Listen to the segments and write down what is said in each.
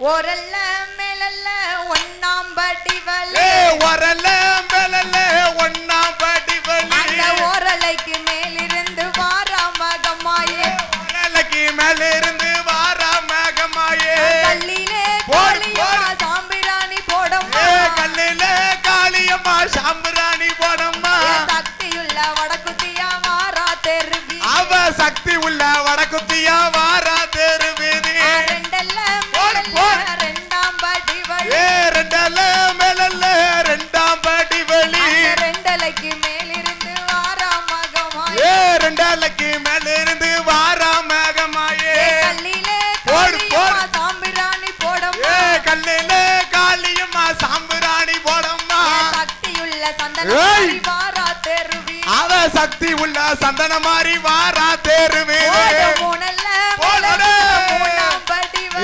ஒரல்ல மேலல்ல ஒன்னாம் படிவலே ஒரல்ல மேலல்ல ஒன்னாம் படிவலே அந்த ஓரலைக்கு மேலிருந்து வாரா மகமாயே. ஓரலைக்கு மேலிருந்து வாரா மகமாயே. கல்லிலே காளியம்மா சாம்பிராணி போடம்மா. கல்லிலே காளியம்மா சாம்பிராணி போடம்மா. சக்தியுள்ள வடக்குத்தியா வாரா தெருவி. அவ சக்தி உள்ள வடக்குத்தியா வாரா சந்தன மாறி வாரா தேரு மீது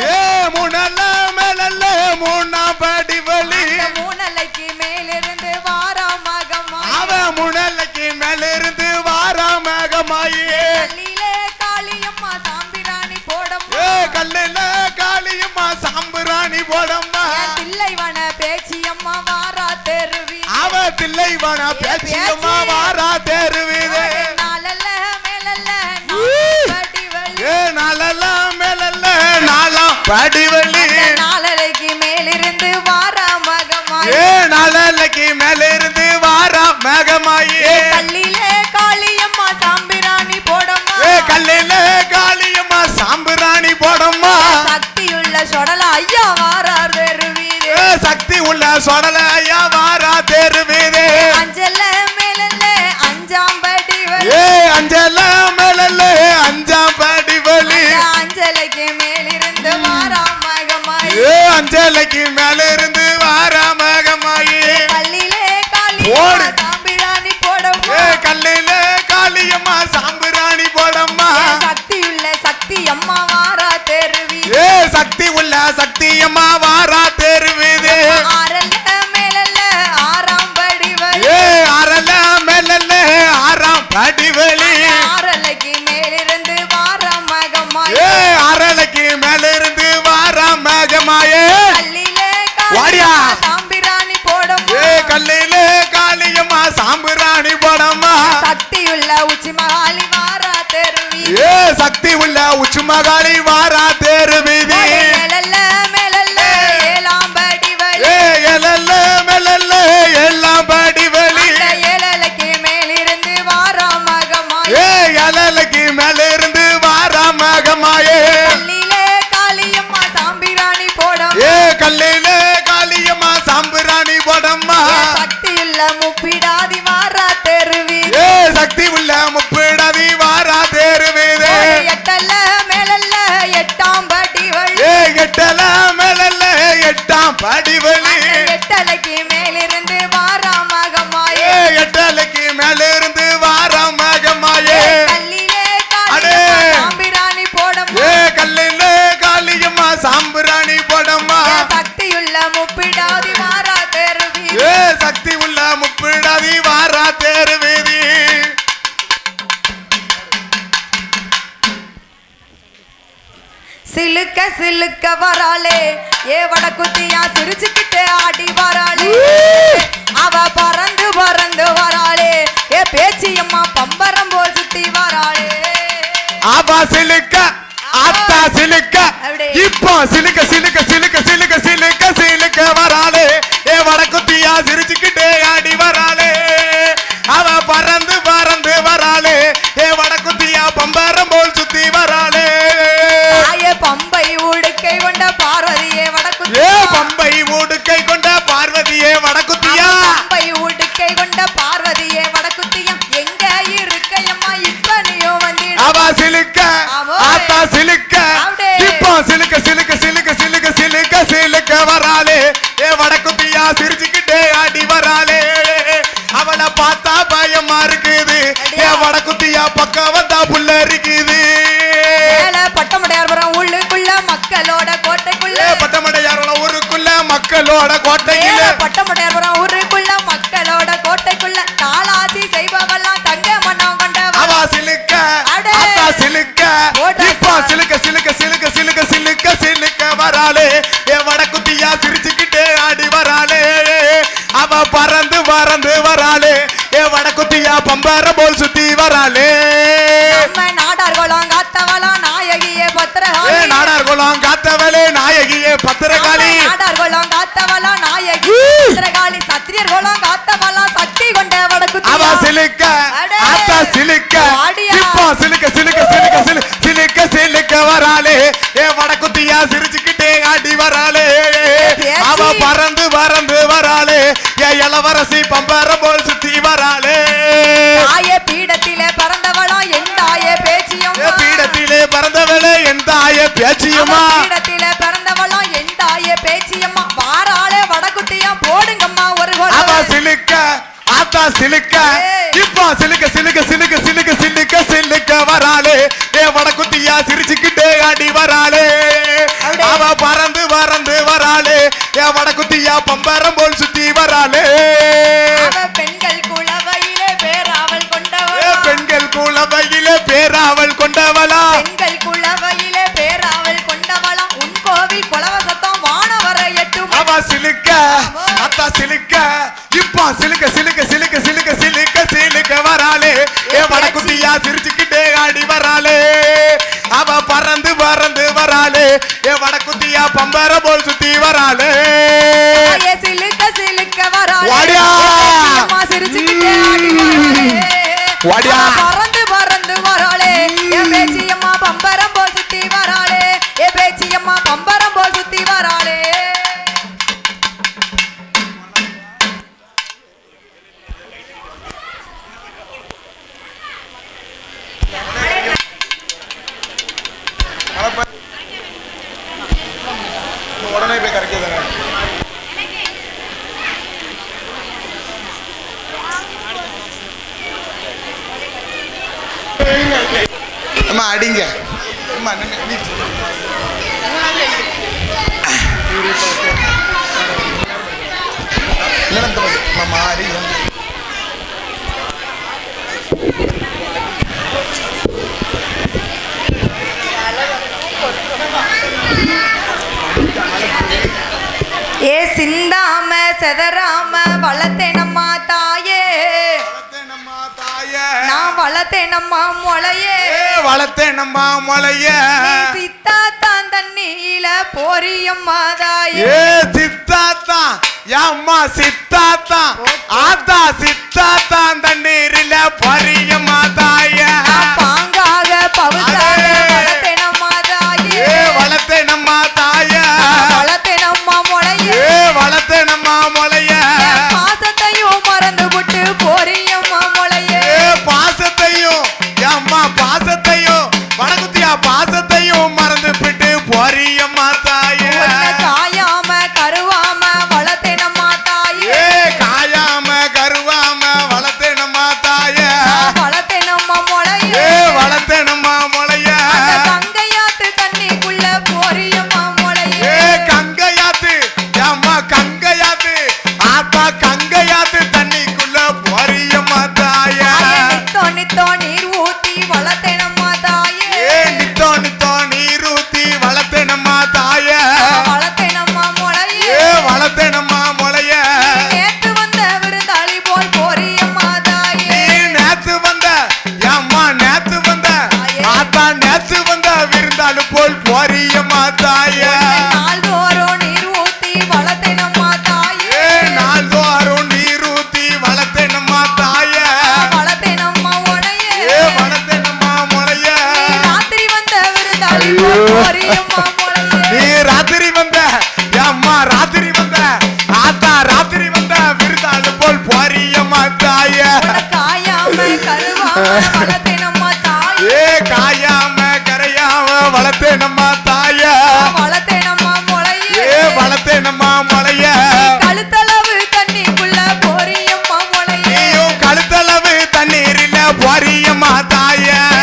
ஏ முனல்ல மேலல்ல மூணா படி வழி முனலைக்கு மேலிருந்து வாரா மகமா அவ முனலைக்கு மேலிருந்து வாரா மகமாயே. சாம்பிராணி போடம் ஏ கல்லில காளியம்மா சாம்பிராணி போடம்மா. தில்லைவன பேச்சியம்மா வாரா தெருவி அவ தில்லைவன பேச்சியம்மா வாரா தெருவிதே படிவழி தம்புராணி படமா? சக்தி உள்ள உச்சி மகாளி மாறா தெருவி ஏ சக்தி உள்ள உச்சி மகாளி குத்தியா சிரிச்சுக்கிட்டு ஆடி வராளே. அவ பறந்து பறந்து வராளே. ஏ பேச்சியம்மா பம்பரம் போல் சுத்தி வராளே. அவ சிலுக்க அத்தா சிலுக்க இப்போ சிலுக்க வராளே அவளை பார்த்தா பயமா இருக்குது. ஏன் வடக்குத்தியா பக்கம் வந்தா புள்ள இருக்குது மக்களோட கோட்டைக்குள்ள. பட்டமடையார் ஊருக்குள்ள மக்களோட கோட்டைக்குள்ள பட்டமடையார் ஊரு பறந்து வராளே. ஏ வடக்குத்தியா பம்பர போல் சுத்தி வராளே. நம்ம நாடார்களும் காத்தவளம் நாயகியே ஏ பத்திரகாளி. நாடார் குலம் காத்தவளே நாயகியே பத்திரகாளி. நாடார்களும் காத்தவளம் நாயகி பத்திரகாளி. சத்திரியர்களும் காத்தவளம் சக்தி கொண்ட அவ வடக்குத்தியா சிலுக்க. அத்தா சிலுக்க. இப்போ சிலுக்க சிலுக்க சிலுக்க சிலு சிலுக்க சிலுக்க வராளே. ஏ வடக்குத்தியா சிரிச்சுக்கிட்டே ஆடி வராளே. இளவரசி பம்பர போல் சுத்தி வராளே. தாய பீடத்திலே பிறந்தவளம் என் தாய பேச்சியம் பீடத்திலே பறந்தவளே என் தாய பேச்சியுமா பீடத்திலே பிறந்தவளம் என் தாய பேச்சியம்மா. வாராளே வடக்குத்தியம் போடுங்கம்மா ஒரு அவ சிலுக்க ஆத்தா சிலுக்க. இப்போ சிலுக்க சிலுக்க சிலுக்க சிலுக்க சிலுக்க சிலுக்க வராளே. ஏ வடக்குத்தியா சிரிச்சுக்கிட்டே ஆடி வராளே. அவ பறந்து பறந்து வராளே. ஏ வடக்குத்தியா பம்பரம் போல் சுத்தி வராளே. வாடியா. அவ அம்மா அடிங்க. அம்மா அடிங்க ஏ சிந்தாம செதறாம தாயே வளர்த்தேனம்மா தாயே. நான் வளர்த்தேனம்மா முளையே. ஏ, வளர்த்தேனம்மா முளைய. நீ சித்தாத்தான் தண்ணியில போறியம்மா தாயே ஏ சித்தாத்தா அம்மா சித்தாத்தா ஆத்தா சித்தாத்தான் தண்ணீரில பரியம்மா தாய நான் பாங்காக பவுசாக. வரியம்மா தாயே.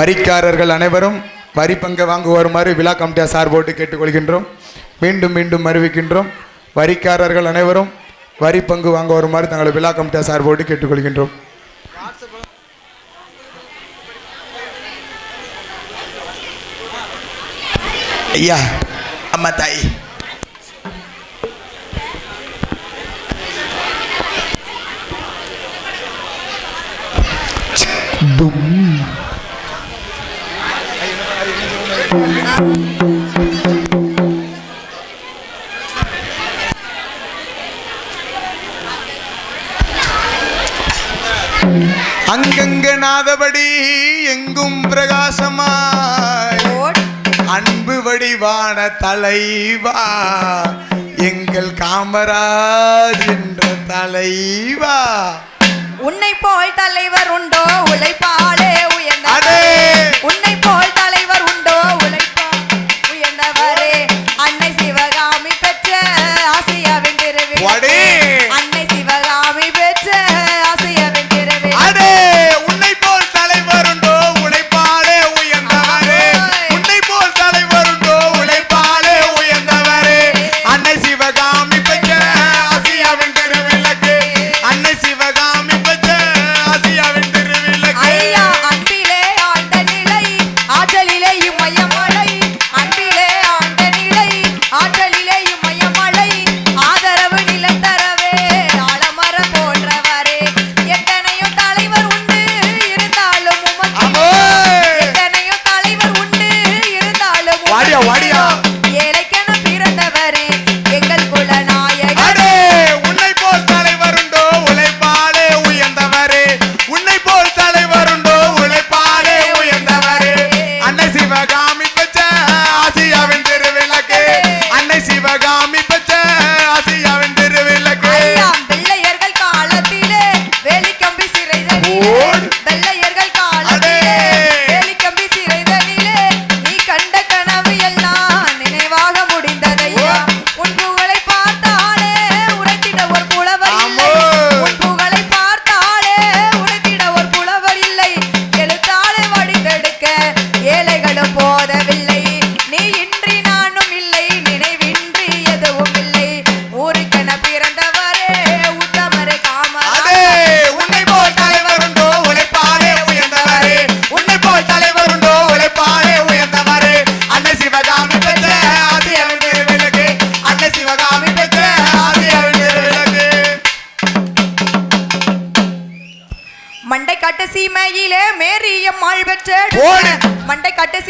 வரிக்காரர்கள் அனைவரும் வரி பங்கு வாங்க வருமாறு விழா கமிட்டியார் சார்போட்டு கேட்டுக்கொள்கின்றோம். மீண்டும் மீண்டும் அறிவிக்கின்றோம். வரிக்காரர்கள் அனைவரும் வரி பங்கு வாங்க வருமாறு தங்களை விழா கமிட்டியார் சார்போட்டு கேட்டுக்கொள்கின்றோம். ஐயா அம்மா தாய். Boom. அங்கங்க நாதபடி எங்கும் பிரகாசமாய். அன்பு வடிவான தலைவா எங்கள் காமராஜ் என்ற தலைவா. உன்னை போல் தலைவர் உண்டோ உழைப்பாலே உயர்ந்த உன்னை போல் மண்டை